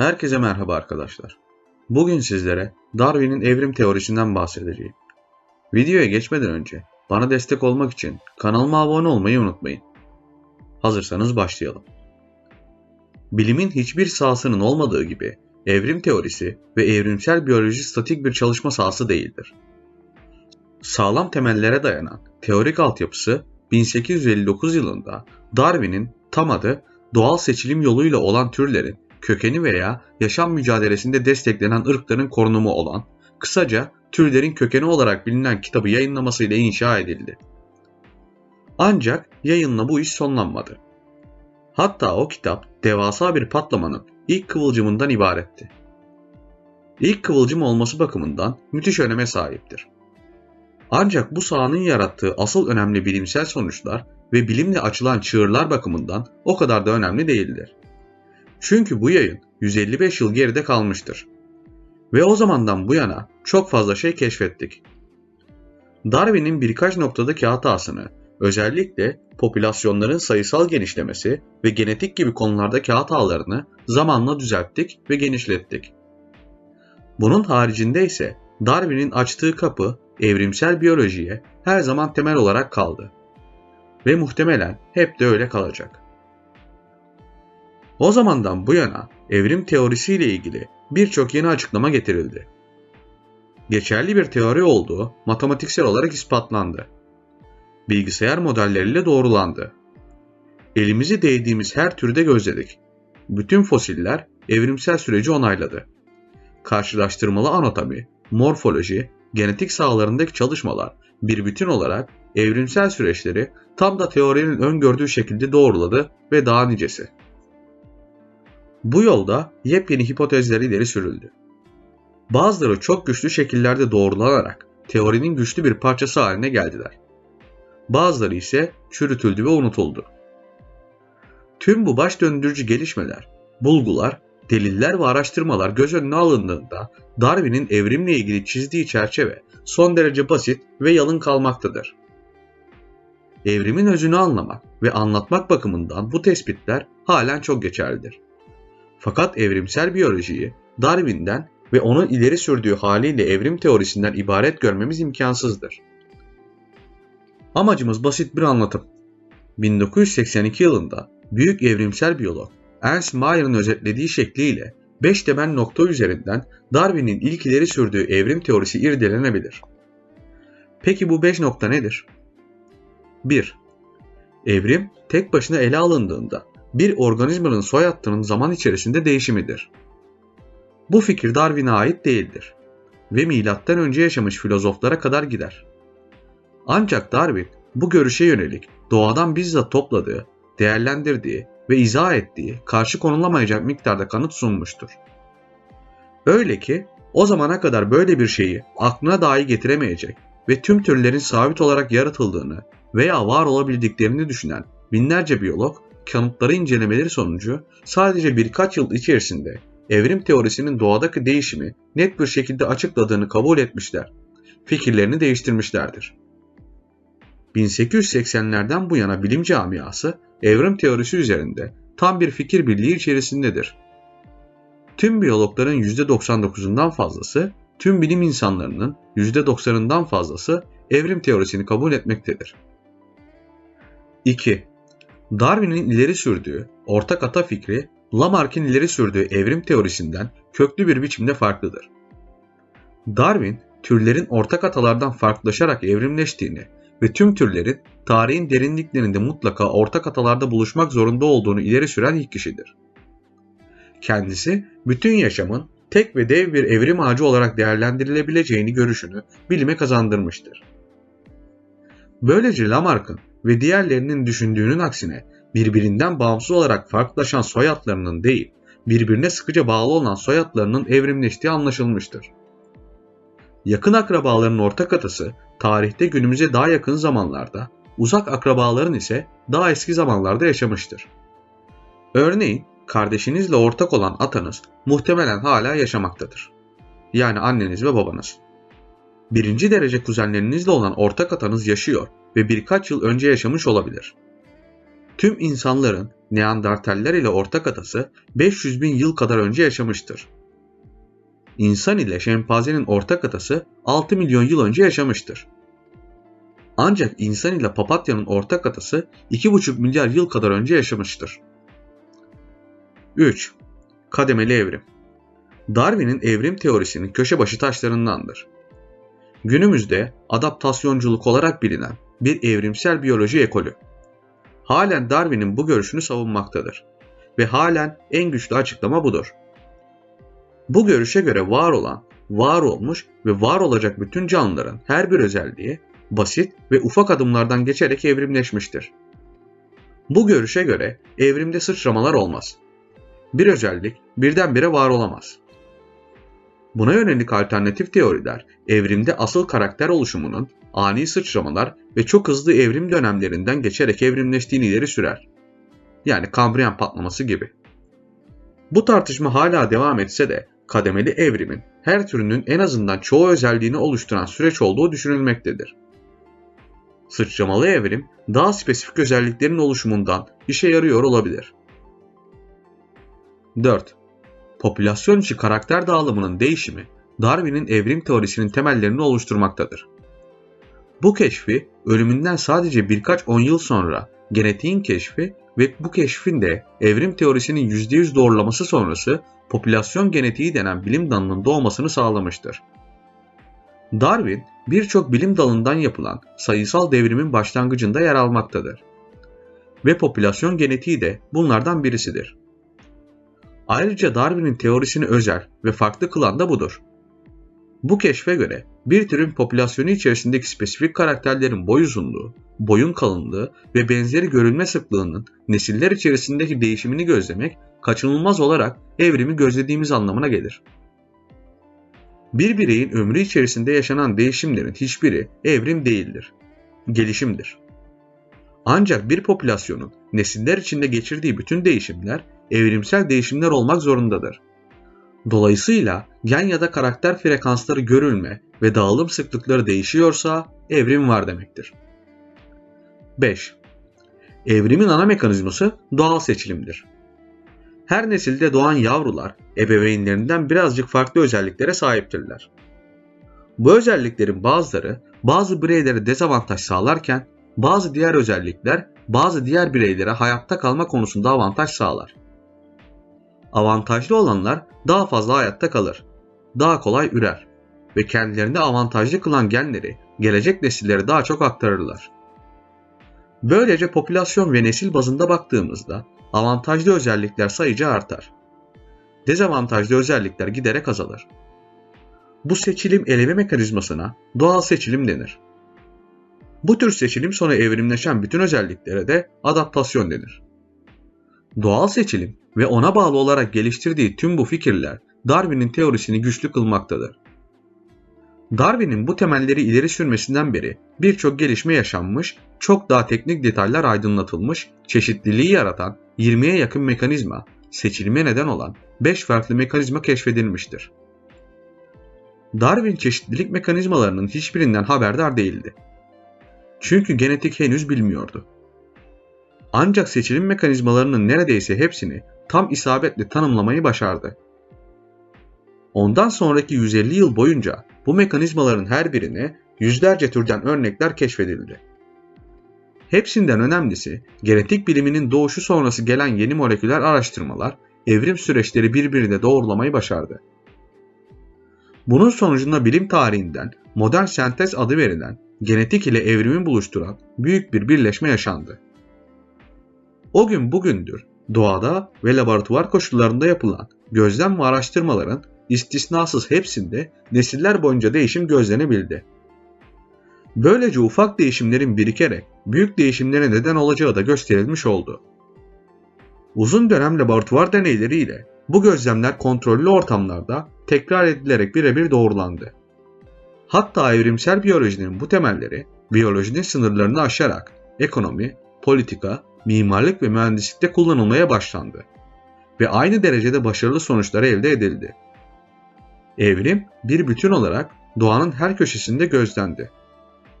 Herkese merhaba arkadaşlar. Bugün sizlere Darwin'in evrim teorisinden bahsedeceğim. Videoya geçmeden önce bana destek olmak için kanalıma abone olmayı unutmayın. Hazırsanız başlayalım. Bilimin hiçbir sahasının olmadığı gibi evrim teorisi ve evrimsel biyoloji statik bir çalışma sahası değildir. Sağlam temellere dayanan teorik altyapısı 1859 yılında Darwin'in tam adı doğal seçilim yoluyla olan türlerin kökeni veya yaşam mücadelesinde desteklenen ırkların korunumu olan, kısaca türlerin kökeni olarak bilinen kitabı yayınlamasıyla inşa edildi. Ancak yayınla bu iş sonlanmadı. Hatta o kitap devasa bir patlamanın ilk kıvılcımından ibaretti. İlk kıvılcım olması bakımından müthiş öneme sahiptir. Ancak bu sahanın yarattığı asıl önemli bilimsel sonuçlar ve bilimle açılan çığırlar bakımından o kadar da önemli değildir. Çünkü bu yayın 155 yıl geride kalmıştır. Ve o zamandan bu yana çok fazla şey keşfettik. Darwin'in birkaç noktadaki hatasını, özellikle popülasyonların sayısal genişlemesi ve genetik gibi konulardaki hatalarını zamanla düzelttik ve genişlettik. Bunun haricinde ise Darwin'in açtığı kapı evrimsel biyolojiye her zaman temel olarak kaldı. Ve muhtemelen hep de öyle kalacak. O zamandan bu yana evrim teorisiyle ilgili birçok yeni açıklama getirildi. Geçerli bir teori olduğu matematiksel olarak ispatlandı. Bilgisayar modelleriyle doğrulandı. Elimizi değdiğimiz her türde gözledik. Bütün fosiller evrimsel süreci onayladı. Karşılaştırmalı anatomi, morfoloji, genetik sahalarındaki çalışmalar bir bütün olarak evrimsel süreçleri tam da teorinin öngördüğü şekilde doğruladı ve daha nicesi. Bu yolda yepyeni hipotezler ileri sürüldü. Bazıları çok güçlü şekillerde doğrulanarak teorinin güçlü bir parçası haline geldiler. Bazıları ise çürütüldü ve unutuldu. Tüm bu baş döndürücü gelişmeler, bulgular, deliller ve araştırmalar göz önüne alındığında Darwin'in evrimle ilgili çizdiği çerçeve son derece basit ve yalın kalmaktadır. Evrimin özünü anlamak ve anlatmak bakımından bu tespitler halen çok geçerlidir. Fakat evrimsel biyolojiyi Darwin'den ve onun ileri sürdüğü haliyle evrim teorisinden ibaret görmemiz imkansızdır. Amacımız basit bir anlatım. 1982 yılında büyük evrimsel biyolog Ernst Mayer'ın özetlediği şekliyle 5 temel nokta üzerinden Darwin'in ilk ileri sürdüğü evrim teorisi irdelenebilir. Peki bu 5 nokta nedir? 1. Evrim tek başına ele alındığında bir organizmanın soy hattının zaman içerisinde değişimidir. Bu fikir Darwin'e ait değildir ve milattan önce yaşamış filozoflara kadar gider. Ancak Darwin bu görüşe yönelik doğadan bizzat topladığı, değerlendirdiği ve izah ettiği karşı konulamayacak miktarda kanıt sunmuştur. Öyle ki o zamana kadar böyle bir şeyi aklına dahi getiremeyecek ve tüm türlerin sabit olarak yaratıldığını veya var olabildiklerini düşünen binlerce biyolog kanıtları incelemeleri sonucu sadece birkaç yıl içerisinde evrim teorisinin doğadaki değişimi net bir şekilde açıkladığını kabul etmişler. Fikirlerini değiştirmişlerdir. 1880'lerden bu yana bilim camiası evrim teorisi üzerinde tam bir fikir birliği içerisindedir. Tüm biyologların %99'undan fazlası, tüm bilim insanlarının %90'ından fazlası evrim teorisini kabul etmektedir. 2. Darwin'in ileri sürdüğü ortak ata fikri Lamarck'in ileri sürdüğü evrim teorisinden köklü bir biçimde farklıdır. Darwin, türlerin ortak atalardan farklılaşarak evrimleştiğini ve tüm türlerin tarihin derinliklerinde mutlaka ortak atalarda buluşmak zorunda olduğunu ileri süren ilk kişidir. Kendisi, bütün yaşamın tek ve dev bir evrim ağacı olarak değerlendirilebileceğini görüşünü bilime kazandırmıştır. Böylece Lamarck'ın ve diğerlerinin düşündüğünün aksine birbirinden bağımsız olarak farklılaşan soyadlarının değil, birbirine sıkıca bağlı olan soyadlarının evrimleştiği anlaşılmıştır. Yakın akrabaların ortak atası tarihte günümüze daha yakın zamanlarda, uzak akrabaların ise daha eski zamanlarda yaşamıştır. Örneğin kardeşinizle ortak olan atanız muhtemelen hala yaşamaktadır. Yani anneniz ve babanız. Birinci derece kuzenlerinizle olan ortak atanız yaşıyor ve birkaç yıl önce yaşamış olabilir. tüm insanların Neandertaller ile ortak atası 500 bin yıl kadar önce yaşamıştır. İnsan ile şempanzenin ortak atası 6 milyon yıl önce yaşamıştır. Ancak insan ile papatyanın ortak atası 2,5 milyar yıl kadar önce yaşamıştır. 3. Kademeli evrim Darwin'in evrim teorisinin köşe başı taşlarındandır. Günümüzde adaptasyonculuk olarak bilinen bir evrimsel biyoloji ekolü. Halen Darwin'in bu görüşünü savunmaktadır ve halen en güçlü açıklama budur. Bu görüşe göre var olan, var olmuş ve var olacak bütün canlıların her bir özelliği basit ve ufak adımlardan geçerek evrimleşmiştir. Bu görüşe göre evrimde sıçramalar olmaz. Bir özellik birdenbire var olamaz. Buna yönelik alternatif teoriler evrimde asıl karakter oluşumunun ani sıçramalar ve çok hızlı evrim dönemlerinden geçerek evrimleştiğini ileri sürer. Yani Kambriyen patlaması gibi. Bu tartışma hala devam etse de kademeli evrimin her türünün en azından çoğu özelliğini oluşturan süreç olduğu düşünülmektedir. Sıçramalı evrim daha spesifik özelliklerin oluşumundan işe yarıyor olabilir. 4. Popülasyon içi karakter dağılımının değişimi Darwin'in evrim teorisinin temellerini oluşturmaktadır. Bu keşfi ölümünden sadece birkaç on yıl sonra genetiğin keşfi ve bu keşfin de evrim teorisinin %100 doğrulaması sonrası popülasyon genetiği denen bilim dalının doğmasını sağlamıştır. Darwin birçok bilim dalından yapılan sayısal devrimin başlangıcında yer almaktadır. Ve popülasyon genetiği de bunlardan birisidir. Ayrıca Darwin'in teorisini özel ve farklı kılan da budur. Bu keşfe göre bir türün popülasyonu içerisindeki spesifik karakterlerin boy uzunluğu, boyun kalınlığı ve benzeri görülme sıklığının nesiller içerisindeki değişimini gözlemek kaçınılmaz olarak evrimi gözlediğimiz anlamına gelir. Bir bireyin ömrü içerisinde yaşanan değişimlerin hiçbiri evrim değildir. Gelişimdir. Ancak bir popülasyonun nesiller içinde geçirdiği bütün değişimler evrimsel değişimler olmak zorundadır. Dolayısıyla gen ya da karakter frekansları görülme ve dağılım sıklıkları değişiyorsa evrim var demektir. 5. Evrimin ana mekanizması doğal seçilimdir. Her nesilde doğan yavrular ebeveynlerinden birazcık farklı özelliklere sahiptirler. Bu özelliklerin bazıları bazı bireylere dezavantaj sağlarken bazı diğer özellikler bazı diğer bireylere hayatta kalma konusunda avantaj sağlar. Avantajlı olanlar daha fazla hayatta kalır, daha kolay ürer ve kendilerini avantajlı kılan genleri gelecek nesillere daha çok aktarırlar. Böylece popülasyon ve nesil bazında baktığımızda avantajlı özellikler sayıca artar. Dezavantajlı özellikler giderek azalır. Bu seçilim eleme mekanizmasına doğal seçilim denir. Bu tür seçilim sonra evrimleşen bütün özelliklere de adaptasyon denir. Doğal seçilim ve ona bağlı olarak geliştirdiği tüm bu fikirler Darwin'in teorisini güçlü kılmaktadır. Darwin'in bu temelleri ileri sürmesinden beri birçok gelişme yaşanmış, çok daha teknik detaylar aydınlatılmış, çeşitliliği yaratan 20'ye yakın mekanizma, seçilime neden olan 5 farklı mekanizma keşfedilmiştir. Darwin çeşitlilik mekanizmalarının hiçbirinden haberdar değildi. Çünkü genetik henüz bilmiyordu. Ancak seçilim mekanizmalarının neredeyse hepsini tam isabetle tanımlamayı başardı. Ondan sonraki 150 yıl boyunca bu mekanizmaların her birine yüzlerce türden örnekler keşfedildi. Hepsinden önemlisi genetik biliminin doğuşu sonrası gelen yeni moleküler araştırmalar evrim süreçleri birbirine doğrulamayı başardı. Bunun sonucunda bilim tarihinden modern sentez adı verilen genetik ile evrimi buluşturan büyük bir birleşme yaşandı. O gün bugündür doğada ve laboratuvar koşullarında yapılan gözlem ve araştırmaların istisnasız hepsinde nesiller boyunca değişim gözlenebildi. Böylece ufak değişimlerin birikerek büyük değişimlere neden olacağı da gösterilmiş oldu. Uzun dönem laboratuvar deneyleriyle bu gözlemler kontrollü ortamlarda tekrar edilerek birebir doğrulandı. Hatta evrimsel biyolojinin bu temelleri biyolojinin sınırlarını aşarak ekonomi, politika, mimarlık ve mühendislikte kullanılmaya başlandı ve aynı derecede başarılı sonuçlar elde edildi. Evrim bir bütün olarak doğanın her köşesinde gözlendi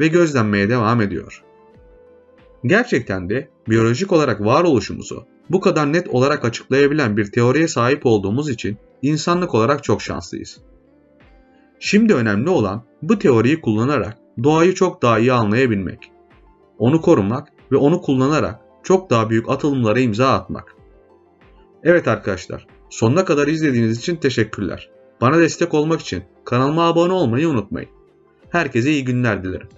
ve gözlenmeye devam ediyor. Gerçekten de biyolojik olarak varoluşumuzu bu kadar net olarak açıklayabilen bir teoriye sahip olduğumuz için insanlık olarak çok şanslıyız. Şimdi önemli olan bu teoriyi kullanarak doğayı çok daha iyi anlayabilmek. Onu korumak ve onu kullanarak çok daha büyük atılımlara imza atmak. Evet arkadaşlar, sonuna kadar izlediğiniz için teşekkürler. Bana destek olmak için kanalıma abone olmayı unutmayın. Herkese iyi günler dilerim.